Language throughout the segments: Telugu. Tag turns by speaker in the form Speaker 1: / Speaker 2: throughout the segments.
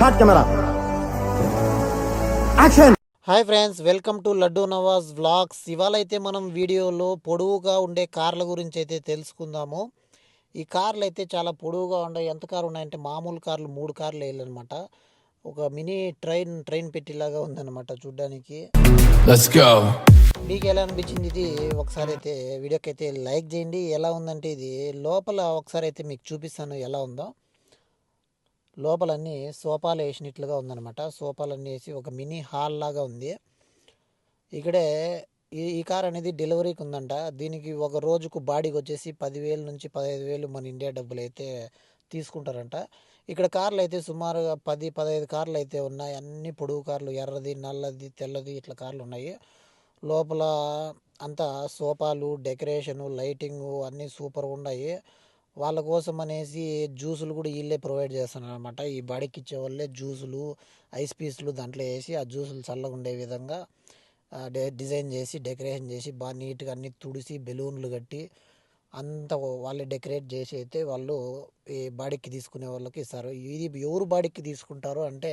Speaker 1: Start camera action
Speaker 2: hi friends welcome to Laddu Nawaz vlogs ఇవాళ అయితే మనం వీడియోలో పొడవుగా ఉండే కార్ల గురించి అయితే తెలుసుకుందాము. ఈ కార్లు అయితే చాలా పొడవుగా ఉండే. ఎంత కారు ఉన్నాయంటే మామూలు కార్లు మూడు కార్లు వేయాలన్నమాట ఒక మినీ ట్రైన్ ట్రైన్ పెట్టేలాగా ఉందన్నమాట చూడ్డానికి. మీకు ఎలా అనిపించింది ఇది? ఒకసారి అయితే వీడియోకి అయితే లైక్ చేయండి. ఎలా ఉందంటే ఇది? లోపల ఒకసారి అయితే మీకు చూపిస్తాను ఎలా ఉందో. లోపలన్నీ సోఫాలు వేసినట్లుగా ఉందన్నమాట. సోఫాలన్నీ వేసి ఒక మినీ హాల్ లాగా ఉంది. ఇక్కడే ఈ ఈ కార్ అనేది డెలివరీకి ఉందంట. దీనికి ఒక రోజుకు బాడీకి వచ్చేసి పదివేలు నుంచి పదహైదు వేలు మన ఇండియా డబ్బులు అయితే తీసుకుంటారంట. ఇక్కడ కార్లు అయితే సుమారుగా పది పదహైదు కార్లు అయితే ఉన్నాయి. అన్ని పొడుగు కార్లు ఎర్రది నల్లది తెల్లది ఇట్లా కార్లు ఉన్నాయి. లోపల అంతా సోఫాలు డెకరేషను లైటింగు అన్నీ సూపర్గా ఉన్నాయి. వాళ్ళ కోసం అనేసి జ్యూసులు కూడా వీళ్ళే ప్రొవైడ్ చేస్తున్నారు అనమాట ఈ బడికి ఇచ్చే వాళ్ళే జ్యూసులు ఐస్ పీసులు దాంట్లో వేసి ఆ జ్యూసులు చల్లగా ఉండే విధంగా డే- డిజైన్ చేసి డెకరేషన్ చేసి బాగా నీట్గా అన్ని తుడిసి బెలూన్లు కట్టి అంత వాళ్ళే డెకరేట్ చేసి అయితే వాళ్ళు ఈ బాడీకి తీసుకునే వాళ్ళకి ఇస్తారు. ఇది ఎవరు బాడీకి తీసుకుంటారు అంటే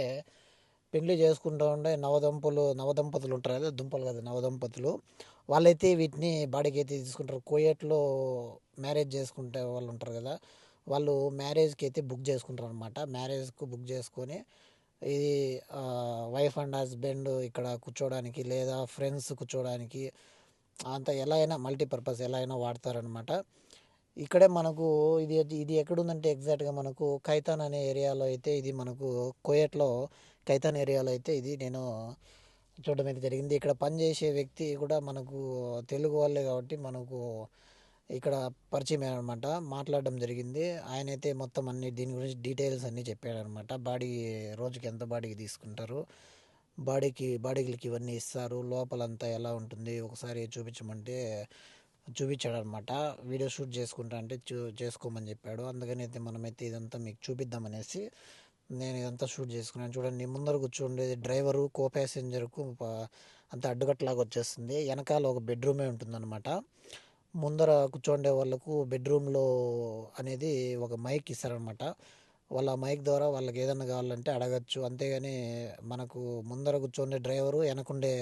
Speaker 2: పెళ్ళి చేసుకుంటూ ఉండే నవదంపులు నవదంపతులు ఉంటారు కదా దుంపలు కదా నవదంపతులు. వాళ్ళైతే వీటిని బాడీకి అయితే తీసుకుంటారు. కోయట్లో మ్యారేజ్ చేసుకుంటే వాళ్ళు ఉంటారు కదా వాళ్ళు మ్యారేజ్కి అయితే బుక్ చేసుకుంటారు అనమాట మ్యారేజ్కు బుక్ చేసుకొని ఇది వైఫ్ అండ్ హస్బెండ్ ఇక్కడ కూర్చోడానికి లేదా ఫ్రెండ్స్ కూర్చోడానికి అంత ఎలా అయినా మల్టీపర్పస్ ఎలా అయినా వాడతారనమాట ఇక్కడే మనకు ఇది ఇది ఎక్కడుందంటే ఎగ్జాక్ట్గా మనకు ఖైతాన్ అనే ఏరియాలో అయితే ఇది మనకు కోయట్లో ఖైతాన్ ఏరియాలో అయితే ఇది నేను చూడడం అయితే జరిగింది. ఇక్కడ పనిచేసే వ్యక్తి కూడా మనకు తెలుగు వాళ్ళే కాబట్టి మనకు ఇక్కడ పరిచయం అనమాట మాట్లాడడం జరిగింది. ఆయన అయితే మొత్తం అన్ని దీని గురించి డీటెయిల్స్ అన్నీ చెప్పాడనమాట బాడీ రోజుకి ఎంత బాడీకి తీసుకుంటారు బాడీకి బాడీలకి ఇవన్నీ ఇస్తారు లోపలంతా ఎలా ఉంటుంది ఒకసారి చూపించమంటే చూపించాడు అనమాట వీడియో షూట్ చేసుకుంటా అంటే చూ చేసుకోమని చెప్పాడు. అందుకని అయితే మనమైతే ఇదంతా మీకు చూపిద్దామనేసి నేను ఇదంతా షూట్ చేసుకున్నాను. చూడండి ముందర కూర్చుండేది డ్రైవరు కో ప్యాసింజర్కు అంత అడ్డుకట్టలాగా వచ్చేస్తుంది. వెనకాల ఒక బెడ్రూమే ఉంటుందన్నమాట. ముందర కూర్చోండే వాళ్ళకు బెడ్రూమ్లో అనేది ఒక మైక్ ఇస్తారనమాట వాళ్ళ మైక్ ద్వారా వాళ్ళకి ఏదైనా కావాలంటే అడగచ్చు. అంతేగాని మనకు ముందర కూర్చోండే డ్రైవరు వెనకుండే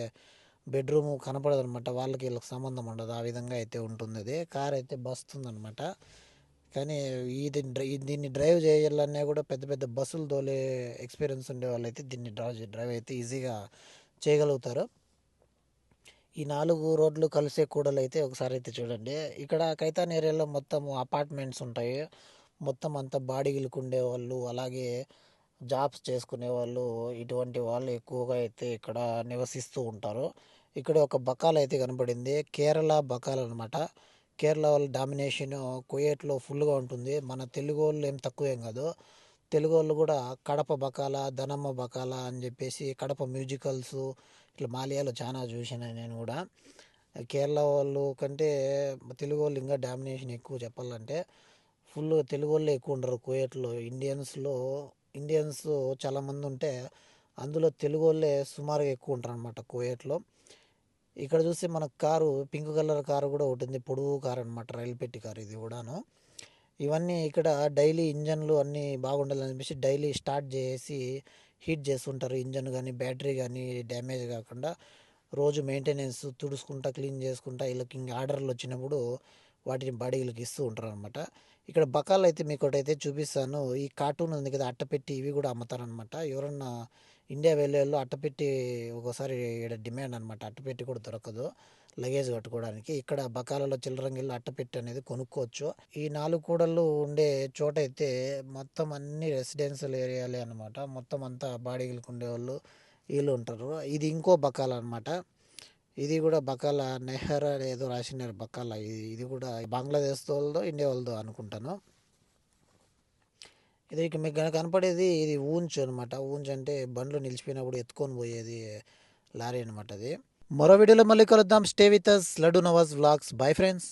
Speaker 2: బెడ్రూమ్ కనపడదు అనమాట వాళ్ళకి వీళ్ళకి సంబంధం ఉండదు. ఆ విధంగా అయితే ఉంటుంది అది కార్ అయితే బస్తుందనమాట. కానీ ఇది డ్రై దీన్ని డ్రైవ్ చేయాలన్నా కూడా పెద్ద పెద్ద బస్సులు తోలే ఎక్స్పీరియన్స్ ఉండే వాళ్ళు అయితే దీన్ని డ్రైవ్ డ్రైవ్ అయితే ఈజీగా చేయగలుగుతారు. ఈ నాలుగు రోడ్లు కలిసే కూడలు అయితే ఒకసారి అయితే చూడండి. ఇక్కడ కైతాన్ ఏరియాలో మొత్తం అపార్ట్మెంట్స్ ఉంటాయి. మొత్తం అంతా బాడీలకు ఉండేవాళ్ళు అలాగే జాబ్స్ చేసుకునే వాళ్ళు ఇటువంటి వాళ్ళు ఎక్కువగా అయితే ఇక్కడ నివసిస్తూ ఉంటారు. ఇక్కడ ఒక బకాల్ అయితే కనబడింది కేరళ బకాల్ అనమాట కేరళ వాళ్ళ డామినేషన్ కుయేట్లో ఫుల్గా ఉంటుంది. మన తెలుగు వాళ్ళు ఏం తక్కువ ఏం కాదు. తెలుగు వాళ్ళు కూడా కడప బకాల ధనమ్మ బకాల అని చెప్పేసి కడప మ్యూజికల్స్ ఇట్లా మాలియాలో చాలా చూసాను నేను కూడా. కేరళ వాళ్ళు కంటే తెలుగు వాళ్ళు ఇంకా డామినేషన్ ఎక్కువ చెప్పాలంటే. ఫుల్ తెలుగు వాళ్ళే ఎక్కువ ఉండరు. కుయేట్లో ఇండియన్స్లో ఇండియన్స్ చాలామంది ఉంటే అందులో తెలుగు వాళ్ళే సుమారుగా ఎక్కువ ఉంటారు అనమాట కోయేట్లో. ఇక్కడ చూస్తే మన కారు పింక్ కలర్ కారు కూడా ఉంటుంది పొడుగు కారు అనమాట రైలు పెట్టి కారు ఇది కూడాను. ఇవన్నీ ఇక్కడ డైలీ ఇంజన్లు అన్నీ బాగుండాలని చెప్పేసి డైలీ స్టార్ట్ చేసి హీట్ చేస్తుంటారు. ఇంజన్ కానీ బ్యాటరీ కానీ డ్యామేజ్ కాకుండా రోజు మెయింటెనెన్స్ తుడుచుకుంటా క్లీన్ చేసుకుంటా వీళ్ళకి ఇంకా ఆర్డర్లు వచ్చినప్పుడు వాటిని బాడీలకు ఇస్తూ ఉంటారు అనమాట ఇక్కడ బకాలు అయితే మీకు ఒకటైతే చూపిస్తాను. ఈ కార్టూన్ ఉంది కదా అట్టపెట్టి ఇవి కూడా అమ్ముతారనమాట. ఎవరన్నా ఇండియా వెళ్ళే వాళ్ళు అట్టపెట్టి ఒకసారి ఇక్కడ డిమాండ్ అనమాట. అట్టపెట్టి కూడా దొరకదు లగేజ్ కట్టుకోవడానికి. ఇక్కడ బకాలలో చిల్లరంగిళ్ళు అట్టపెట్టి అనేది కొనుక్కోవచ్చు. ఈ నాలుగు కూడళ్ళు ఉండే చోట అయితే మొత్తం అన్ని రెసిడెన్షియల్ ఏరియాలే అనమాట. మొత్తం అంతా బాడీలకు ఉండేవాళ్ళు వీళ్ళు ఉంటారు. ఇది ఇంకో బకాల అనమాట ఇది కూడా బకాల నెహర్ ఏదో రాసినారు బకాల. ఇది ఇది కూడా బంగ్లాదేశ్ వాళ్ళదో ఇండియా వాళ్ళదో అనుకుంటాను. ఇది ఇక మీకు కనుక కనపడేది ఇది ఊంచు అనమాట ఊంచు అంటే బండ్లు నిలిచిపోయినప్పుడు ఎత్తుకొని పోయేది లారీ అనమాట అది. మరో వీడియోలో మళ్ళీ కలుద్దాం. Stay with us Laddu Nawaz vlogs bye friends